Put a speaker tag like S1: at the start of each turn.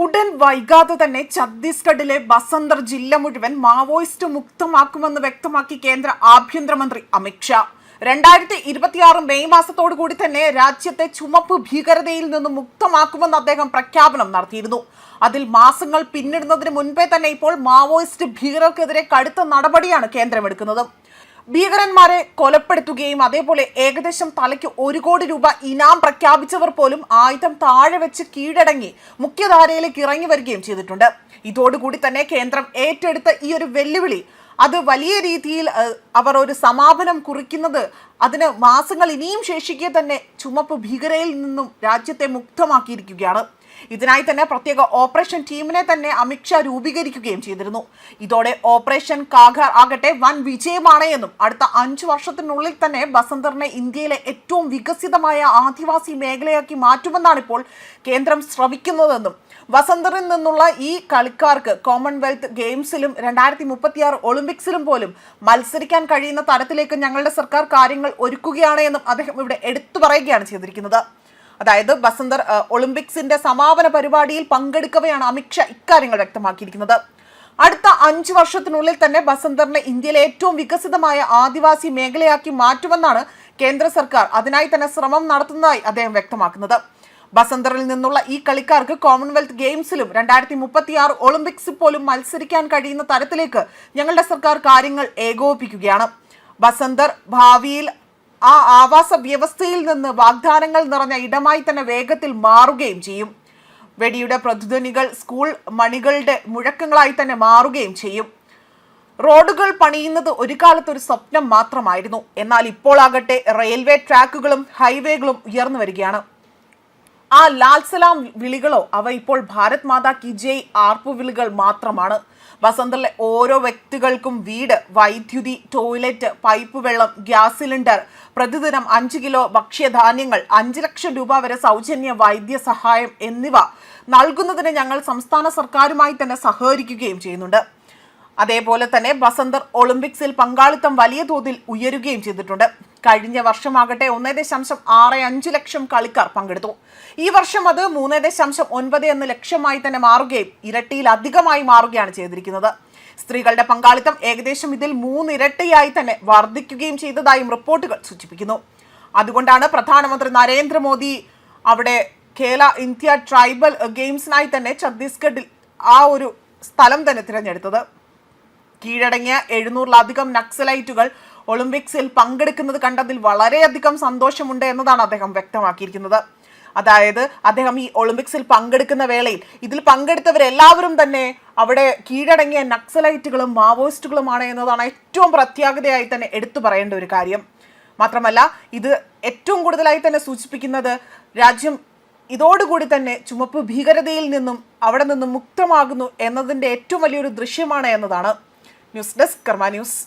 S1: ഉടൻ വൈകാതെ തന്നെ ഛത്തീസ്ഗഡിലെ ബസന്തർ ജില്ല മുഴുവൻ മാവോയിസ്റ്റ് മുക്തമാക്കുമെന്ന് വ്യക്തമാക്കി കേന്ദ്ര ആഭ്യന്തരമന്ത്രി അമിത്ഷാ രണ്ടായിരത്തി ഇരുപത്തിയാറ് മെയ് മാസത്തോടു കൂടി തന്നെ രാജ്യത്തെ ചുമപ്പ് ഭീകരതയിൽ നിന്ന് മുക്തമാക്കുമെന്ന് അദ്ദേഹം പ്രഖ്യാപനം നടത്തിയിരുന്നു. അതിൽ മാസങ്ങൾ പിന്നിടുന്നതിന് മുൻപേ തന്നെ ഇപ്പോൾ മാവോയിസ്റ്റ് ഭീകരർക്കെതിരെ കടുത്ത നടപടിയാണ് കേന്ദ്രം എടുക്കുന്നത് ഭീകരന്മാരെ കൊലപ്പെടുത്തുകയും അതേപോലെ ഏകദേശം തലയ്ക്ക് ഒരു കോടി രൂപ ഇനാം പ്രഖ്യാപിച്ചവർ പോലും ആയുധം താഴെ വെച്ച് കീഴടങ്ങി മുഖ്യധാരയിലേക്ക് ഇറങ്ങി വരികയും ചെയ്തിട്ടുണ്ട്. ഇതോടുകൂടി തന്നെ കേന്ദ്രം ഏറ്റെടുത്ത ഈ ഒരു വെല്ലുവിളി അത് വലിയ രീതിയിൽ അവർ ഒരു സമാപനം കുറിക്കുന്നത് അതിന് മാസങ്ങൾ ഇനിയും ശേഷിക്കെ തന്നെ ചുമപ്പ് ഭീകരയിൽ നിന്നും രാജ്യത്തെ മുക്തമാക്കിയിരിക്കുകയാണ്. ഇതിനായി തന്നെ പ്രത്യേക ഓപ്പറേഷൻ ടീമിനെ തന്നെ അമിത്ഷാ രൂപീകരിക്കുകയും ചെയ്തിരുന്നു. ഇതോടെ ഓപ്പറേഷൻ കാഘർ ആകട്ടെ വൻ വിജയമാണ് എന്നും അടുത്ത അഞ്ചു വർഷത്തിനുള്ളിൽ തന്നെ ബസന്തറിനെ ഇന്ത്യയിലെ ഏറ്റവും വികസിതമായ ആദിവാസി മേഖലയാക്കി മാറ്റുമെന്നാണ് ഇപ്പോൾ കേന്ദ്രം ശ്രമിക്കുന്നതെന്നും വസന്തറിൽ നിന്നുള്ള ഈ കളിക്കാർക്ക് കോമൺവെൽത്ത് ഗെയിംസിലും രണ്ടായിരത്തി മുപ്പത്തിയാറ് ഒളിമ്പിക്സിലും പോലും മത്സരിക്കാൻ കഴിയുന്ന തരത്തിലേക്ക് ഞങ്ങളുടെ സർക്കാർ കാര്യങ്ങൾ ഒരുക്കുകയാണ് എന്നും അദ്ദേഹം ഇവിടെ എടുത്തു പറയുകയാണ് ചെയ്തിരിക്കുന്നത്. അതായത് ബസന്തർ ഒളിമ്പിക്സിന്റെ സമാപന പരിപാടിയിൽ പങ്കെടുക്കവെയാണ് അമിത്ഷാ ഇക്കാര്യങ്ങൾ വ്യക്തമാക്കിയിരിക്കുന്നത്. അടുത്ത അഞ്ച് വർഷത്തിനുള്ളിൽ തന്നെ ബസന്തറിനെ ഇന്ത്യയിലെ ഏറ്റവും വികസിതമായ ആദിവാസി മേഖലയാക്കി മാറ്റുമെന്നാണ് കേന്ദ്ര സർക്കാർ അതിനായി തന്നെ ശ്രമം നടത്തുന്നതായി അദ്ദേഹം വ്യക്തമാക്കുന്നത്. ബസന്തറിൽ നിന്നുള്ള ഈ കളിക്കാർക്ക് കോമൺവെൽത്ത് ഗെയിംസിലും രണ്ടായിരത്തി മുപ്പത്തി ആറ് ഒളിമ്പിക്സിൽ പോലും മത്സരിക്കാൻ കഴിയുന്ന തരത്തിലേക്ക് ഞങ്ങളുടെ സർക്കാർ കാര്യങ്ങൾ ഏകോപിപ്പിക്കുകയാണ്. ബസന്തർ ഭാവിയിൽ ആ ആവാസ വ്യവസ്ഥയിൽ നിന്ന് വാഗ്ദാനങ്ങൾ നിറഞ്ഞ ഇടമായി തന്നെ വേഗത്തിൽ മാറുകയും ചെയ്യും. വെടിയുടെ പ്രതിധ്വനികൾ സ്കൂൾ മണികളുടെ മുഴക്കങ്ങളായി തന്നെ മാറുകയും ചെയ്യും. റോഡുകൾ പണിയുന്നത് ഒരു കാലത്തൊരു സ്വപ്നം മാത്രമായിരുന്നു. എന്നാൽ ഇപ്പോൾ ആകട്ടെ റെയിൽവേ ട്രാക്കുകളും ഹൈവേകളും ഉയർന്നു വരികയാണ്. ആ ലാൽ സലാം വിളികളോ അവ ഇപ്പോൾ ഭാരത് മാതാ കി ജയ് ആർപ്പ് വിളികൾ മാത്രമാണ്. വസന്തറിലെ ഓരോ വ്യക്തികൾക്കും വീട് വൈദ്യുതി ടോയ്ലറ്റ് പൈപ്പ് വെള്ളം ഗ്യാസ് സിലിണ്ടർ പ്രതിദിനം അഞ്ച് കിലോ ഭക്ഷ്യധാന്യങ്ങൾ അഞ്ച് ലക്ഷം രൂപ വരെ സൗജന്യ വൈദ്യ സഹായം എന്നിവ നൽകുന്നതിന് ഞങ്ങൾ സംസ്ഥാന സർക്കാരുമായി തന്നെ സഹകരിക്കുകയും ചെയ്യുന്നുണ്ട്. അതേപോലെ തന്നെ വസന്തർ ഒളിമ്പിക്സിൽ പങ്കാളിത്തം വലിയ തോതിൽ ഉയരുകയും ചെയ്തിട്ടുണ്ട്. കഴിഞ്ഞ വർഷമാകട്ടെ ഒന്നേ ദശാംശം ആറ് അഞ്ച് ലക്ഷം കളിക്കാർ പങ്കെടുത്തു. ഈ വർഷം അത് മൂന്ന് ദശാംശം ഒൻപത് എന്ന് ലക്ഷമായി തന്നെ മാറുകയും ഇരട്ടിയിലധികമായി മാറുകയാണ് ചെയ്തിരിക്കുന്നത്. സ്ത്രീകളുടെ പങ്കാളിത്തം ഏകദേശം ഇതിൽ മൂന്നിരട്ടിയായി തന്നെ വർദ്ധിക്കുകയും ചെയ്തതായും റിപ്പോർട്ടുകൾ സൂചിപ്പിക്കുന്നു. അതുകൊണ്ടാണ് പ്രധാനമന്ത്രി നരേന്ദ്രമോദി അവിടെ കേല ഇന്ത്യ ട്രൈബൽ ഗെയിംസിനായി തന്നെ ഛത്തീസ്ഗഡിൽ ആ ഒരു സ്ഥലം തന്നെ തിരഞ്ഞെടുത്തത്. കീഴടങ്ങിയ എഴുന്നൂറിലധികം നക്സലൈറ്റുകൾ ഒളിമ്പിക്സിൽ പങ്കെടുക്കുന്നത് കണ്ടതിൽ വളരെയധികം സന്തോഷമുണ്ട് എന്നതാണ് അദ്ദേഹം വ്യക്തമാക്കിയിരിക്കുന്നത്. അതായത് അദ്ദേഹം ഈ ഒളിമ്പിക്സിൽ പങ്കെടുക്കുന്ന വേളയിൽ ഇതിൽ പങ്കെടുത്തവരെല്ലാവരും തന്നെ അവിടെ കീഴടങ്ങിയ നക്സലൈറ്റുകളും മാവോയിസ്റ്റുകളുമാണ് എന്നതാണ് ഏറ്റവും പ്രത്യേകതയായി തന്നെ എടുത്തു പറയേണ്ട ഒരു കാര്യം. മാത്രമല്ല ഇത് ഏറ്റവും കൂടുതലായി തന്നെ സൂചിപ്പിക്കുന്നത് രാജ്യം ഇതോടുകൂടി തന്നെ ചുമപ്പ് ഭീകരതയിൽ നിന്നും അവിടെ നിന്നും മുക്തമാകുന്നു എന്നതിന്റെ ഏറ്റവും വലിയൊരു ദൃശ്യമാണ് എന്നതാണ്. News desk Karma news.